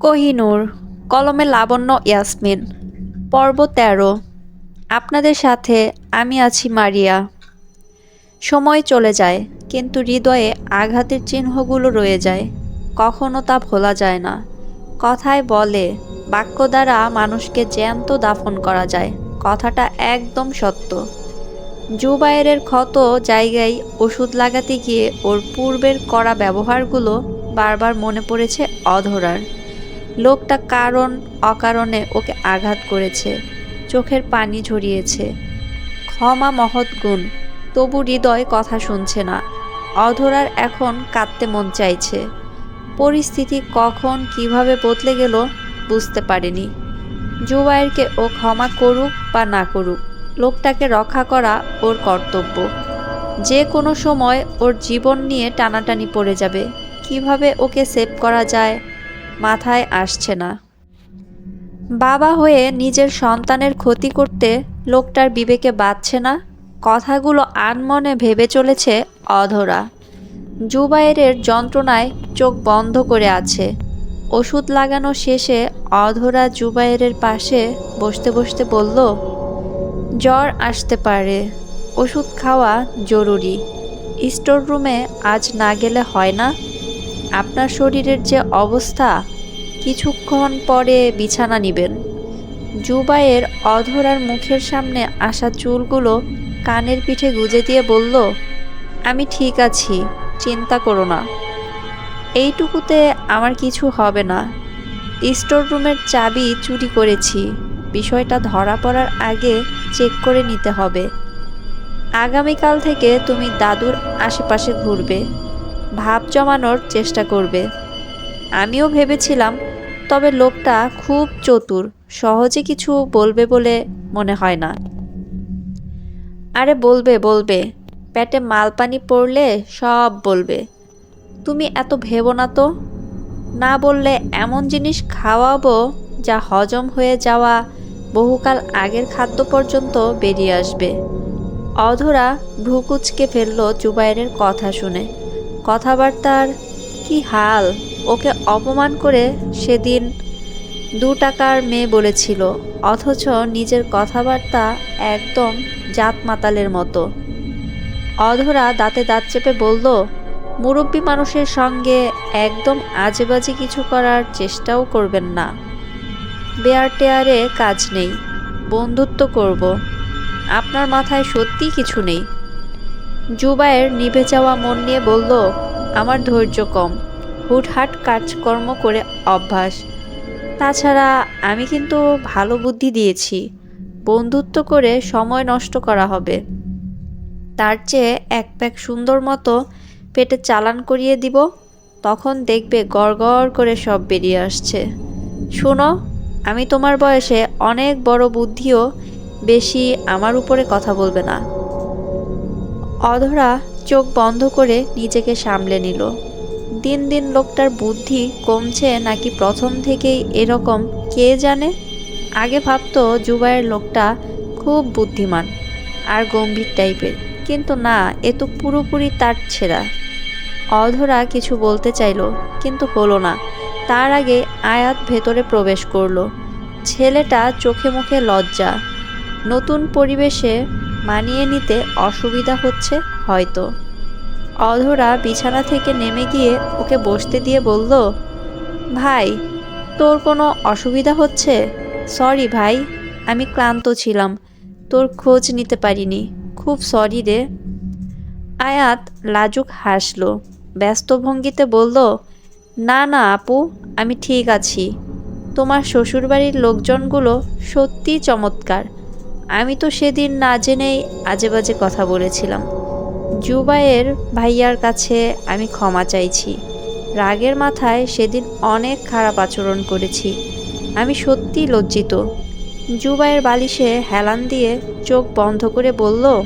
কোহিনূর, কলমে লাবণ্য ইয়াসমিন। পর্ব তেরো। আপনাদের সাথে আমি আছি মারিয়া। সময় চলে যায়, কিন্তু হৃদয়ে আঘাতের চিহ্নগুলো রয়ে যায়। কখনো তা ভোলা যায় না। কথায় বলে, বাক্য দ্বারা মানুষকে জ্যান্ত দাফন করা যায়। কথাটা একদম সত্য। জুবায়ের ক্ষত জায়গায় ওষুধ লাগাতে গিয়ে ওর পূর্বের করা ব্যবহারগুলো বারবার মনে পড়েছে অধরার। লোকটা কারণ অকারণে ওকে আঘাত করেছে। চোখের পানি ঝরিয়েছে। ক্ষমা মহৎ গুণ, তবু হৃদয় কথা শুনছে না। অধরার এখন কাঁদতে মন চাইছে। পরিস্থিতি কখন কীভাবে বদলে গেল বুঝতে পারেনি। জুবাইরকে ও ক্ষমা করুক বা না করুক, লোকটাকে রক্ষা করা ওর কর্তব্য। যে কোনো সময় ওর জীবন নিয়ে টানাটানি পড়ে যাবে। কীভাবে ওকে সেভ করা যায় মাথায় আসছে না। বাবা হয়ে নিজের সন্তানের ক্ষতি করতে লোকটার বিবেকে বাঁচছে না। কথাগুলো আনমনে ভেবে চলেছে অধরা। জুবাইরের যন্ত্রণায় চোখ বন্ধ করে আছে। ওষুধ লাগানো শেষে অধরা জুবাইরের পাশে বসতে বসতে বলল, জ্বর আসতে পারে। ওষুধ খাওয়া জরুরি। স্টোর রুমে আজ না গেলে হয় না? আপনার শরীরের যে অবস্থা, কিছুক্ষণ পরে বিছানা নেবেন। জুবাইয়ের অধরার মুখের সামনে আসা চুলগুলো কানের পিঠে গুজে দিয়ে বলল, আমি ঠিক আছি, চিন্তা করো না। এইটুকুতে আমার কিছু হবে না। স্টোর রুমের চাবি চুরি করেছি। বিষয়টা ধরা পড়ার আগে চেক করে নিতে হবে। আগামীকাল থেকে তুমি দাদুর আশেপাশে ঘুরবে। ভাব জমানোর চেষ্টা করবে। আমিও ভেবেছিলাম, তবে লোকটা খুব চতুর, সহজে কিছু বলবে বলে মনে হয় না। আরে বলবে বলবে, পেটে মালপানি পড়লে সব বলবে। তুমি এত ভেবো না তো? না বললে এমন জিনিস খাওয়াবো যা হজম হয়ে যাওয়া বহুকাল আগের খাদ্য পর্যন্ত বেরিয়ে আসবে। অধরা ভ্রুকুচকে ফেলল জুবাইরের কথা শুনে। কথাবার্তার কি হাল, ওকে অপমান করে সেদিন দু টাকার মেয়ে বলেছিল, অথচ নিজের কথাবার্তা একদম জাত মাতালের মতো। অধরা দাঁতে দাঁত চেপে বলল, মুরব্বী মানুষের সঙ্গে একদম আজেবাজে কিছু করার চেষ্টাও করবেন না। বেয়ার টেয়ারে কাজ নেই, বন্ধুত্ব করব। আপনার মাথায় সত্যি কিছু নেই। জুবায়ের নিভে যাওয়া মন নিয়ে বলল, আমার ধৈর্য কম। হুটহাট কাজকর্ম করে অভ্যাস। তাছাড়া আমি কিন্তু ভালো বুদ্ধি দিয়েছি। বন্ধুত্ব করে সময় নষ্ট করা হবে। তার চেয়ে এক প্যাক সুন্দর মতো পেটে চালান করিয়ে দিব। তখন দেখবে গড় করে সব বেরিয়ে আসছে। শোনো, আমি তোমার বয়সে অনেক বড় বুদ্ধিও বেশি আমার উপরে কথা বলবে না। অধরা চোখ বন্ধ করে নিজেকে সামলে নিল। দিন দিন লোকটার বুদ্ধি কমছে নাকি প্রথম থেকেই এরকম, কে জানে? আগে ভাবতো জুবাইয়ের লোকটা খুব বুদ্ধিমান আর গম্ভীর টাইপের, কিন্তু না, এ তো পুরোপুরি তার ছেঁড়া। অধরা কিছু বলতে চাইল, কিন্তু হলো না। তার আগে আয়াত ভেতরে প্রবেশ করল। ছেলেটা চোখে মুখে লজ্জা। নতুন পরিবেশে মানিয়ে নিতে অসুবিধা হচ্ছে হয়তো। অধরা বিছানা থেকে নেমে গিয়ে ওকে বসতে দিয়ে বলল, ভাই, তোর কোনো অসুবিধা হচ্ছে? সরি ভাই, আমি ক্লান্ত ছিলাম। তোর খোঁজ নিতে পারিনি। খুব সরি রে। আয়াত লাজুক হাসল, ব্যস্ত ভঙ্গিতে বলল, না না আপু, আমি ঠিক আছি। তোমার শ্বশুরবাড়ির লোকজনগুলো সত্যি চমৎকার। আমি তো সেদিন না জেনেই আজে বাজে কথা বলেছিলাম। জুবাইয়ের ভাইয়ার কাছে আমি ক্ষমা চাইছি। রাগের মাথায় সেদিন অনেক খারাপ আচরণ করেছি। আমি সত্যি লজ্জিত। জুবাইয়ের বালিশে হেলান দিয়ে চোখ বন্ধ করে বলল,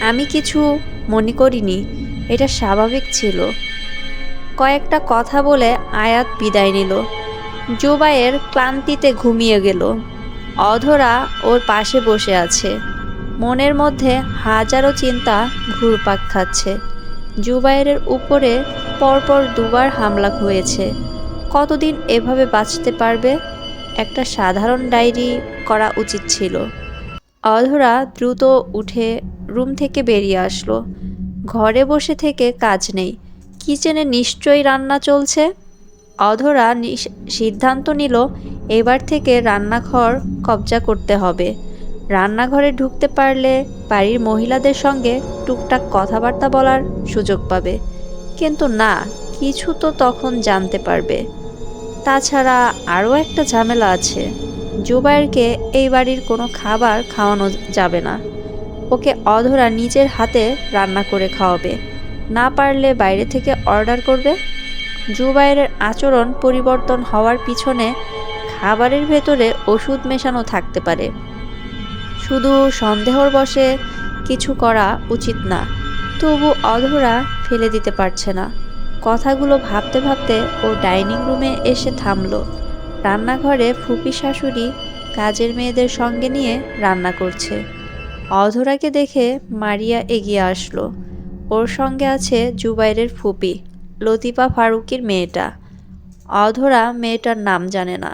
আমি কিছু মনে করিনি, এটা স্বাভাবিক ছিল। কয়েকটা কথা বলে আয়াত বিদায় নিল। জুবাইয়ের ক্লান্তিতে ঘুমিয়ে গেল। অধরা ওর পাশে বসে আছে। মনের মধ্যে হাজারো চিন্তা ঘুরপাক খাচ্ছে। জুবাইরের উপরে পরপর দুবার হামলা হয়েছে। কতদিন এভাবে বাঁচতে পারবে? একটা সাধারণ ডায়েরি করা উচিত ছিল। অধরা দ্রুত উঠে রুম থেকে বেরিয়ে আসলো। ঘরে বসে থেকে কাজ নেই। কিচেনে নিশ্চয়ই রান্না চলছে? অধরা সিদ্ধান্ত নিল এবার থেকে রান্নাঘর কবজা করতে হবে। রান্নাঘরে ঢুকতে পারলে বাড়ির মহিলাদের সঙ্গে টুকটাক কথাবার্তা বলার সুযোগ পাবে। কিন্তু না, কিছু তো তখন জানতে পারবে। তাছাড়া আরও একটা ঝামেলা আছে। জুবাইরকে এই বাড়ির কোনো খাবার খাওয়ানো যাবে না। ওকে অধরা নিজের হাতে রান্না করে খাওয়াবে। না পারলে বাইরে থেকে অর্ডার করবে। জুবাইরের আচরণ পরিবর্তন হওয়ার পিছনে খাবারের ভেতরে ওষুধ মেশানো থাকতে পারে। শুধু সন্দেহর বশে কিছু করা উচিত না, তবু অধরা ফেলে দিতে পারছে না। কথাগুলো ভাবতে ভাবতে ও ডাইনিং রুমে এসে থামল। রান্নাঘরে ফুপি শাশুড়ি কাজের মেয়েদের সঙ্গে নিয়ে রান্না করছে। অধরাকে দেখে মারিয়া এগিয়ে আসলো। ওর সঙ্গে আছে জুবাইরের ফুপি, লতিফা ফারুকির মেয়েটা। অধরা মেয়েটার নাম জানে না।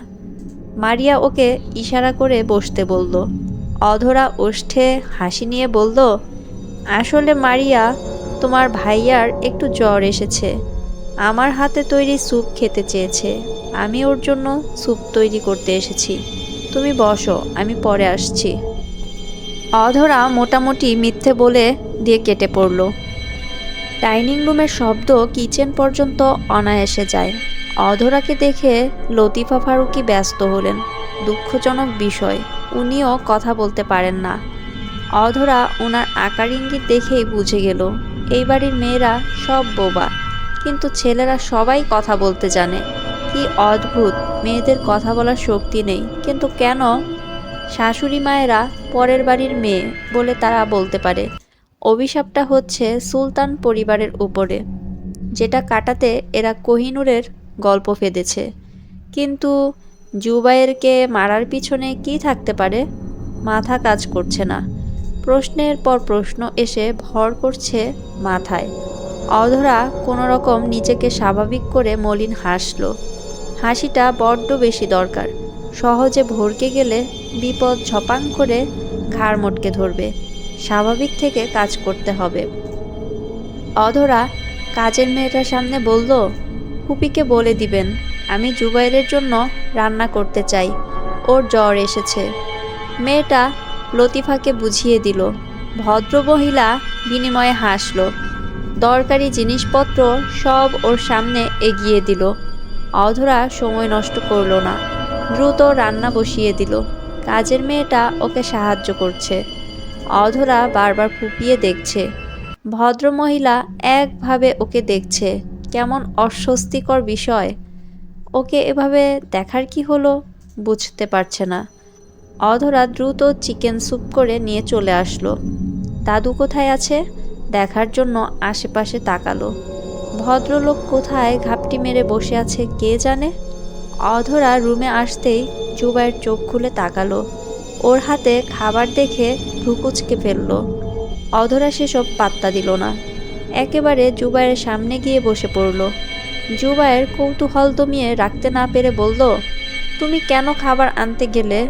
মারিয়া ওকে ইশারা করে বসতে বলল। অধরা ওষ্ঠে হাসি নিয়ে বলল, আসলে মারিয়া, তোমার ভাইয়ার একটু জ্বর এসেছে। আমার হাতে তৈরি স্যুপ খেতে চেয়েছে। আমি ওর জন্য স্যুপ তৈরি করতে এসেছি। তুমি বসো, আমি পরে আসছি। অধরা মোটামুটি মিথ্যে বলে দিয়ে কেটে পড়ল। ডাইনিং রুমের শব্দ কিচেন পর্যন্ত অনায়াসে যায়। অধরাকে দেখে লতিফা ফারুকি ব্যস্ত হলেন। দুঃখজনক বিষয়, উনিও কথা বলতে পারেন না। অধরা ওনার আকার ইঙ্গিত দেখেই বুঝে গেল, এই বাড়ির মেয়েরা সব বোবা, কিন্তু ছেলেরা সবাই কথা বলতে জানে। কি অদ্ভুত, মেয়েদের কথা বলার শক্তি নেই, কিন্তু কেন? শাশুড়ি মায়েরা পরের বাড়ির মেয়ে বলে তারা বলতে পারে। অভিশাপটা হচ্ছে সুলতান পরিবারের উপরে। যেটা কাটাতে এরা কোহিনুরের গল্প ফেদেছে। কিন্তু জুবাইরকে মারার পিছনে কি থাকতে পারে? মাথা কাজ করছে না। প্রশ্নের পর প্রশ্ন এসে ভর করছে মাথায়। অধরা কোনো রকম নিজেকে স্বাভাবিক করে মলিন হাসল। হাসিটা বড্ড বেশি দরকার। সহজে ভরকে গেলে বিপদ ঝপাং করে ঘাড় মটকে ধরবে। স্বাভাবিক থেকে কাজ করতে হবে। অধরা কাজের মেয়েটার সামনে বলল, ফুপিকে বলে দিবেন, আমি জুবাইরের জন্য রান্না করতে চাই। ওর জ্বর এসেছে। মেয়েটা লতিফাকে বুঝিয়ে দিল। ভদ্রমহিলা বিনিময়ে হাসল। দরকারি জিনিসপত্র সব ওর সামনে এগিয়ে দিল। অধরা সময় নষ্ট করল না। দ্রুত রান্না বসিয়ে দিল। কাজের মেয়েটা ওকে সাহায্য করছে। অধরা বারবার ফুপিয়ে দেখছে। ভদ্রমহিলা একভাবে ওকে দেখছে। কেমন অস্বস্তিকর বিষয়। ওকে এভাবে দেখার কি হলো? বুঝতে পারছে না। অধরা দ্রুত চিকেন স্যুপ করে নিয়ে চলে আসলো। দাদু কোথায় আছে? দেখার জন্য আশেপাশে তাকালো। ভদ্রলোক কোথায় ঘাপটি মেরে বসে আছে কে জানে? অধরা রুমে আসতেই জুবাইয়ের চোখ খুলে তাকালো। ওর হাতে খাবার দেখে ভ্রুকুচকে ফেলল। অধরা সেসব পাত্তা দিল না। একেবারে জুবাইয়ের সামনে গিয়ে বসে পড়ল। জুবাইয়ের কৌতূহল দমিয়ে রাখতে না পেরে বলল, তুমি কেন খাবার আনতে গেলে?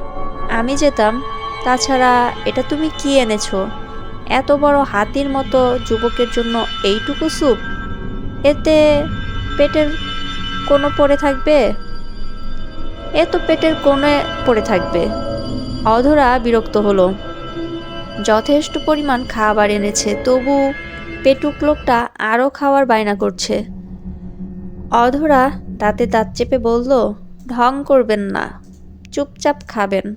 আমি যেতাম। তাছাড়া এটা তুমি কি এনেছো? এত বড় হাতির মতো যুবকের জন্য এইটুকু স্যুপ? এতে পেটের কোনো পড়ে থাকবে? এ তো পেটের কোণে পড়ে থাকবে। অধরা বিরক্ত হলো। যথেষ্ট পরিমাণ খাবার এনেছে, তবু পেটুক লোকটা আরও খাওয়ার বায়না করছে। অধরা তাতে দাঁত চেপে বলল, ঢং করবেন না, চুপচাপ খাবেন।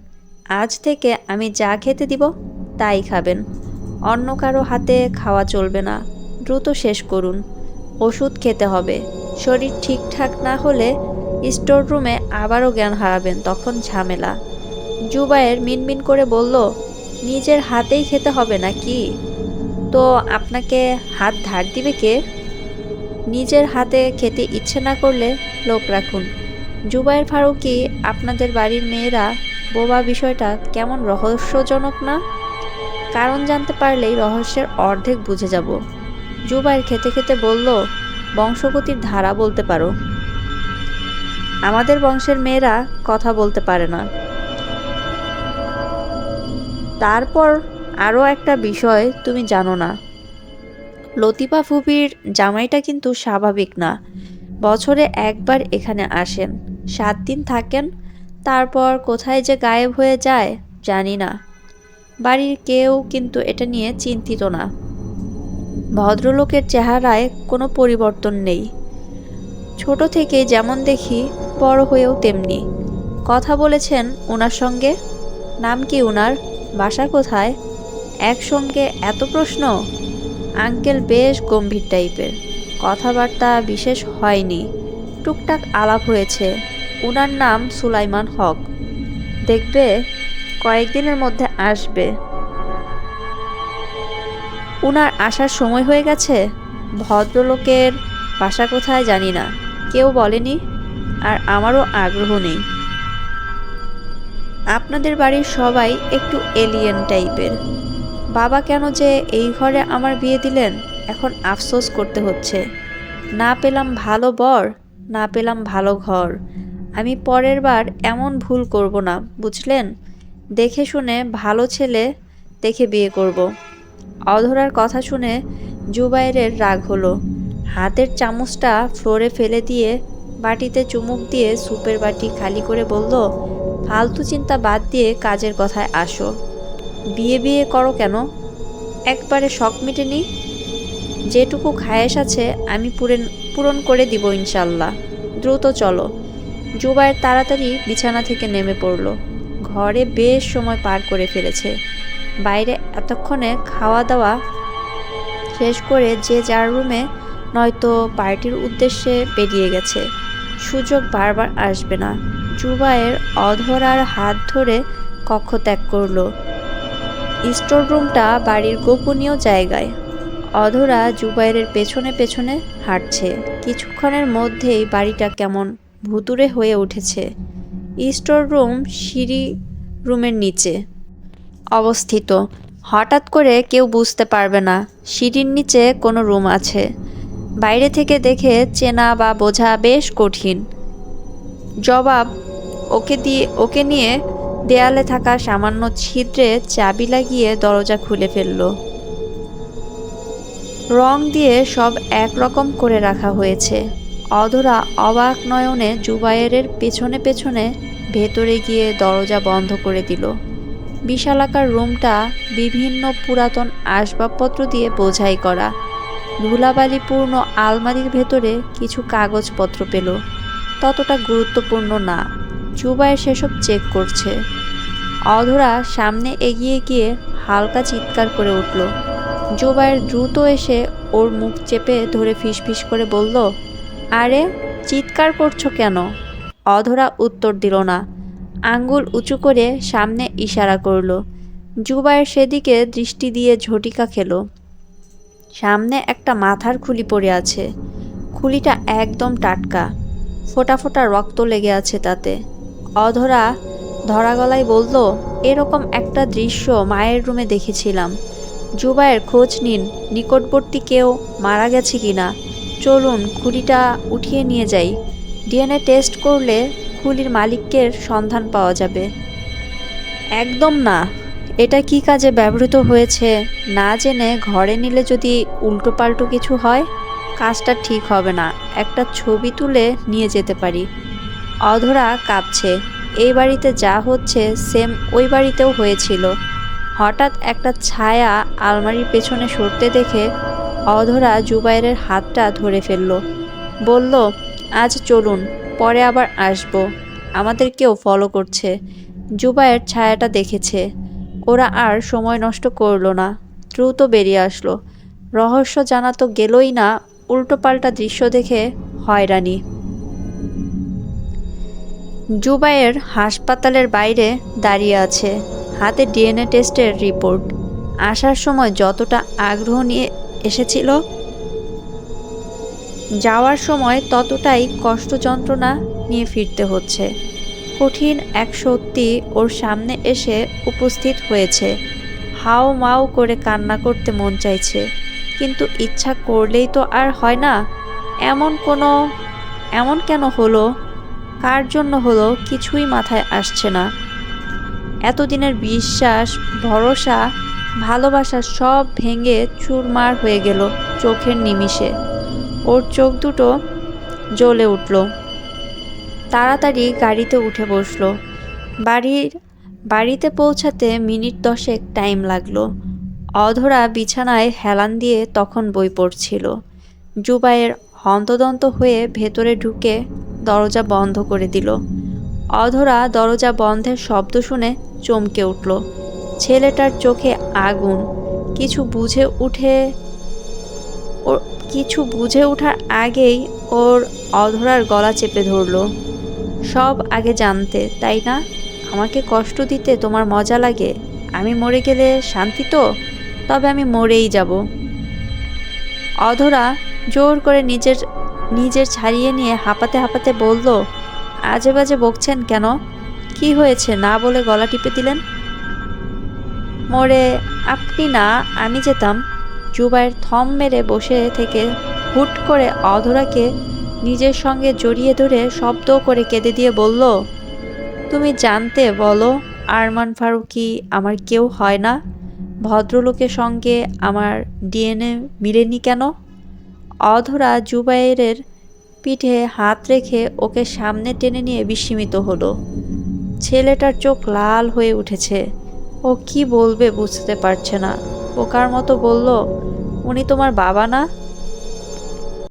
আজ থেকে আমি যা খেতে দিব, তাই খাবেন। অন্য কারও হাতে খাওয়া চলবে না, দ্রুত শেষ করুন। ওষুধ খেতে হবে। শরীর ঠিকঠাক না হলে স্টোর রুমে আবারও জ্ঞান হারাবেন, তখন ঝামেলা। জুবায়ের মিনমিন করে বলল, নিজের হাতেই খেতে হবে নাকি? তো আপনাকে হাত ধার দিবে কে? নিজের হাতে খেতে ইচ্ছে না করলে লোক রাখুন। জুবায়ের ফারুকি, আপনাদের বাড়ির মেয়েরা বোবা বিষয়টা কেমন রহস্যজনক না? কারণ জানতে পারলেই রহস্যের অর্ধেক বুঝে যাব। জুবাইর খেতে খেতে বলল, বংশগতির ধারা বলতে পারো। আমাদের বংশের মেয়েরা কথা বলতে পারে না। তারপর আরও একটা বিষয় তুমি জানো না। লতিফা ফুপির জামাইটা কিন্তু স্বাভাবিক না। বছরে একবার এখানে আসেন। সাত দিন থাকেন। তারপর কোথায় যে গায়েব হয়ে যায়, জানি না। বাড়ির কেউ কিন্তু এটা নিয়ে চিন্তিত না। ভদ্রলোকের চেহারায় কোনো পরিবর্তন নেই। ছোট থেকে যেমন দেখি, বড় হয়েও তেমনি। কথা বলেছেন ওনার সঙ্গে? নাম কি ওনার বাসা কোথায়? একসঙ্গে এত প্রশ্ন? আঙ্কেল বেশ গম্ভীর টাইপের। কথাবার্তা বিশেষ হয়নি। টুকটাক আলাপ হয়েছে। ওনার নাম সুলাইমান হক। দেখবে, কয়েকদিনের মধ্যে আসবে। উনার আসার সময় হয়ে গেছে? ভদ্রলোকের বাসা কোথায় জানি না। কেউ বলেনি। আর আমারও আগ্রহ নেই। আপনাদের বাড়ির সবাই একটু এলিয়েন টাইপের বাবা কেন যে এই ঘরে আমার বিয়ে দিলেন? এখন আফসোস করতে হচ্ছে। না পেলাম ভালো বর, না পেলাম ভালো ঘর। আমি পরের বার এমন ভুল করব না, বুঝলেন? দেখে শুনে ভালো ছেলে, দেখে বিয়ে করব। অধরার কথা শুনে জুবাইরের রাগ হলো। হাতের চামচটা ফ্লোরে ফেলে দিয়ে বাটিতে চুমুক দিয়ে সুপের বাটি খালি করে বলল, ফালতু চিন্তা বাদ দিয়ে কাজের কথায় আসো। বিয়ে বিয়ে করো কেন? একবারে শখ মিটেনি? যেটুকু খায়েশ আছে আমি পূরণ পূরণ করে দিব ইনশাল্লাহ। দ্রুত চলো। জুবায়ের তাড়াতাড়ি বিছানা থেকে নেমে পড়ল। ঘরে বেশ সময় পার করে ফেলেছে। বাইরে এতক্ষণে খাওয়া দাওয়া শেষ করে যে যার রুমে নয়তো পার্টির উদ্দেশ্যে বেরিয়ে গেছে। সুযোগ বারবার আসবে না। জুবাইয়ের অধরার হাত ধরে কক্ষ ত্যাগ করল। স্টোর রুমটা বাড়ির গোপনীয় জায়গায়। অধরা জুবাইরের পেছনে পেছনে হাঁটছে। কিছুক্ষণের মধ্যেই বাড়িটা কেমন ভুতুরে হয়ে উঠেছে। স্টোর রুম সিঁড়ি রুমের নিচে অবস্থিত। হঠাৎ করে কেউ বুঝতে পারবে না, সিঁড়ির নিচে কোনো রুম আছে। বাইরে থেকে দেখে চেনা বা বোঝা বেশ কঠিন। জবাব, ওকে দিয়ে, ওকে নিয়ে দেয়ালে থাকা সামান্য ছিদ্রে চাবি লাগিয়ে দরজা খুলে ফেলল। রং দিয়ে সব একরকম করে রাখা হয়েছে। অধরা অবাক নয়নে জুবাইরের পেছনে পেছনে ভেতরে গিয়ে দরজা বন্ধ করে দিল। বিশালাকার রুমটা বিভিন্ন পুরাতন আসবাবপত্র দিয়ে বোঝাই করা। ধুলাবালিপূর্ণ আলমারির ভেতরে কিছু কাগজপত্র পেল। ততটা গুরুত্বপূর্ণ না। জুবাইর সেসব চেক করছে। অধরা সামনে এগিয়ে গিয়ে হালকা চিৎকার করে উঠল। জুবায়ের দ্রুত এসে ওর মুখ চেপে ধরে ফিসফিস করে বলল, আরে, চিৎকার করছ কেন? অধরা উত্তর দিল না। আঙ্গুল উঁচু করে সামনে ইশারা করল। জুবায়ের সেদিকে দৃষ্টি দিয়ে ঝটিকা খেলো। সামনে একটা মাথার খুলি পড়ে আছে। খুলিটা একদম টাটকা। ফোটা ফোটা রক্ত লেগে আছে তাতে। অধরা ধরা গলায় বলল, এরকম একটা দৃশ্য মায়ের রুমে দেখেছিলাম। জুবাইয়ের খোঁজ নিন, নিকটবর্তী কেউ মারা গেছে কিনা চলুন, খুলিটা উঠিয়ে নিয়ে যাই। ডিএনএ টেস্ট করলে খুলির মালিকের সন্ধান পাওয়া যাবে। একদম না। এটা কি কাজে ব্যবহৃত হয়েছে? না জেনে ঘরে নিলে যদি উল্টোপাল্টো কিছু হয়, কাজটা ঠিক হবে না। একটা ছবি তুলে নিয়ে যেতে পারি। অধরা কাঁপছে। এই বাড়িতে যা হচ্ছে, সেম ওই বাড়িতেও হয়েছিল। হঠাৎ একটা ছায়া আলমারির পেছনে সরতে দেখে অধরা জুবাইরের হাতটা ধরে ফেলল। বলল, আজ চলুন, পরে আবার আসব। আমাদের কেউ ফলো করছে। জুবাইয়ের ছায়াটা দেখেছে। ওরা আর সময় নষ্ট করল না। দ্রুত বেরিয়ে আসলো। রহস্য জানা তো গেলই না, উল্টোপাল্টা দৃশ্য দেখে হয়রানি। জুবাইয়ের হাসপাতালের বাইরে দাঁড়িয়ে আছে। হাতে ডিএনএ টেস্টের রিপোর্ট। আসার সময় যতটা আগ্রহ নিয়ে এসেছিল, যাওয়ার সময় ততটাই কষ্ট যন্ত্রণা নিয়ে ফিরতে হচ্ছে। কঠিন এক সত্যি ওর সামনে এসে উপস্থিত হয়েছে। হাও মাও করে কান্না করতে মন চাইছে, কিন্তু ইচ্ছা করলেই তো আর হয় না। এমন কোনো, এমন কেন হলো? কার জন্য হলো? কিছুই মাথায় আসছে না। এতদিনের বিশ্বাস, ভরসা, ভালোবাসা সব ভেঙে চুরমার হয়ে গেল চোখের নিমিষে। ওর চোখ দুটো জ্বলে উঠল। তাড়াতাড়ি গাড়িতে উঠে বসল। বাড়ির, বাড়িতে পৌঁছাতে মিনিট দশেক টাইম লাগল। অধরা বিছানায় হেলান দিয়ে তখন বই পড়ছিল। জুবাইয়ের হন্তদন্ত হয়ে ভেতরে ঢুকে দরজা বন্ধ করে দিল। অধরা দরজা বন্ধের শব্দ শুনে চমকে উঠল। ছেলেটার চোখে আগুন। কিছু বুঝে উঠে কিছু বুঝে ওঠার আগেই ওর অধরার গলা চেপে ধরলো। সব আগে জানতে, তাই না? আমাকে কষ্ট দিতে তোমার মজা লাগে। আমি মরে গেলে শান্তি তো? তবে আমি মরেই যাব। অধরা জোর করে নিজের নিজের ছাড়িয়ে নিয়ে হাঁপাতে হাঁপাতে বলল, আজে বাজে বকছেন কেন? কি হয়েছে? না বলে গলা টিপে দিলেন? মরে, আপনি না, আমি যেতাম। জুবাইয়ের থম মেরে বসে থেকে হুট করে অধরাকে নিজের সঙ্গে জড়িয়ে ধরে শব্দ করে কেঁদে দিয়ে বলল, তুমি জানতে বলো, আরমান ফারুকি, আমার কেউ হয় না। ভদ্রলোকের সঙ্গে আমার ডিএনএ মিলেনি কেন? অধরা জুবাইরের পিঠে হাত রেখে ওকে সামনে টেনে নিয়ে বিস্মিত হলো। ছেলেটার চোখ লাল হয়ে উঠেছে। ও কি বলবে বুঝতে পারছে না। পোকার মতো বলল, উনি তোমার বাবা না?